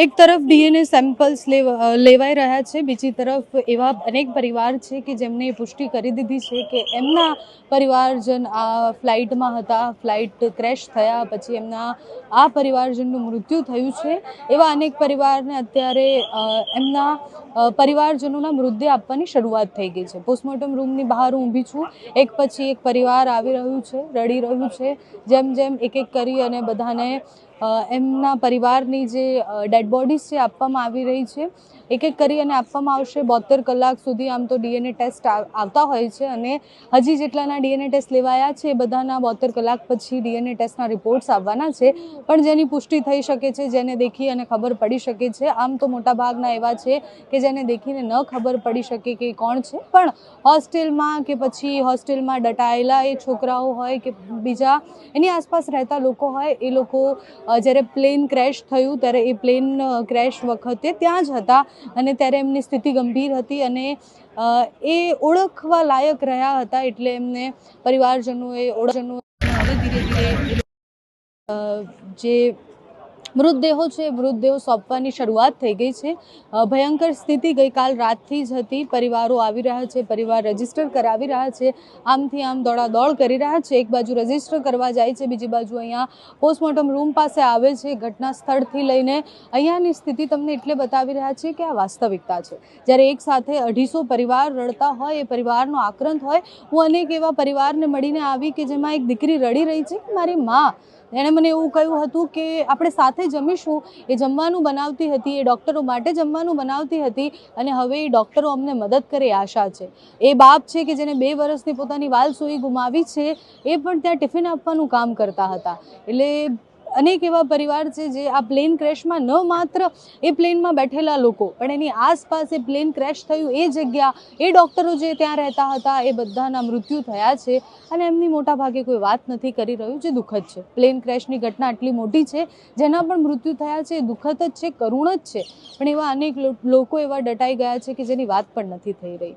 એક તરફ DNA samples લેવાઈ રહ્યા છે, બીજી તરફ એવા અનેક પરિવાર છે કે જેમને પુષ્ટિ કરી દીધી છે કે એમના પરિવારજન આ ફ્લાઇટમાં હતા, ફ્લાઇટ ક્રેશ થયા, પછી એમના, આ પરિવારજનનું મૃત્યુ થયું છે. એવા અનેક પરિવારને અત્યારે એમના પરિવારજનોના મૃતદેહ આપવાની શરૂઆત થઈ ગઈ છે. પોસ્ટમોર્ટમ રૂમની બહાર હું ઊભી છું. એક પછી એક પરિવાર આવી રહ્યું છે, રડી રહ્યું છે. જેમ જેમ એક એક કરી અને બધાને એમના પરિવારની જે ડેડ બોડીઝ છે આપવામાં આવી રહી છે. એક એક કરી અને આપવામાં આવશે. બોતેર કલાક સુધી આમ તો ડીએનએ ટેસ્ટ આવતા હોય છે અને હજી જેટલાના ડીએનએ ટેસ્ટ લેવાયા છે એ બધાના બોતેર કલાક પછી ડીએનએ ટેસ્ટના રિપોર્ટ્સ આવવાના છે. પણ જેની પુષ્ટિ થઈ શકે છે, જેને દેખી અને ખબર પડી શકે છે, આમ તો મોટાભાગના એવા છે કે જેને દેખીને ન ખબર પડી શકે કે કોણ છે. પણ હોસ્ટેલમાં કે પછી હોસ્ટેલમાં દટાયેલા એ છોકરાઓ હોય કે બીજા એની આસપાસ રહેતા લોકો હોય, એ લોકો જ્યારે પ્લેન ક્રેશ થયું ત્યારે એ પ્લેન ક્રેશ વખતે ત્યાં જ હતા અને ત્યારે એમની સ્થિતિ ગંભીર હતી અને એ ઓળખવા લાયક રહ્યા હતા એટલે એમને પરિવારજનોએ ઓળખજનો હવે ધીરે ધીરે જે મૃતદેહો છે, મૃતદેહો સોંપવાની શરૂઆત થઈ ગઈ છે. ભયંકર સ્થિતિ ગઈકાલ રાતથી જ હતી. પરિવારો આવી રહ્યા છે, પરિવાર રજિસ્ટર કરાવી રહ્યા છે. આમથી આમ દોડાદોડ કરી રહ્યા છે. એક બાજુ રજિસ્ટર કરવા જાય છે, બીજી બાજુ અહીંયા પોસ્ટમોર્ટમ રૂમ પાસે આવે છે. ઘટના સ્થળથી લઈને અહીંયાની સ્થિતિ તમને એટલે બતાવી રહ્યા છે કે આ વાસ્તવિકતા છે. જ્યારે એક સાથે અઢીસો પરિવાર રડતા હોય, એ પરિવારનો આક્રંત હોય, હું અનેક એવા પરિવારને મળીને આવી કે જેમાં એક દીકરી રડી રહી છે કે મારી મા એણે મને એવું કહ્યું હતું કે આપણે સાથે જમીશું. એ જમવાનું બનાવતી હતી, એ ડૉક્ટરો માટે જમવાનું બનાવતી હતી અને હવે એ ડૉક્ટરો અમને મદદ કરે આશા છે. એ બાપ છે કે જેને બે વર્ષની પોતાની વાલસોઈ ગુમાવી છે, એ પણ ત્યાં ટિફિન આપવાનું કામ કરતા હતા. એટલે અનેક એવા પરિવાર છે જે આ પ્લેન ક્રેશમાં ન માત્ર એ પ્લેનમાં બેઠેલા લોકો, પણ એની આસપાસ એ પ્લેન ક્રેશ થયું એ જગ્યા, એ ડૉક્ટરો જે ત્યાં રહેતા હતા, એ બધાના મૃત્યુ થયા છે. અને એમની મોટા ભાગે કોઈ વાત નથી કરી રહ્યું જે દુઃખદ છે. પ્લેન ક્રેશની ઘટના આટલી મોટી છે, જેના પણ મૃત્યુ થયા છે, એ દુઃખદ જ છે, કરુણ જ છે. પણ એવા અનેક લોકો એવા ડટાઈ ગયા છે કે જેની વાત પણ નથી થઈ રહી.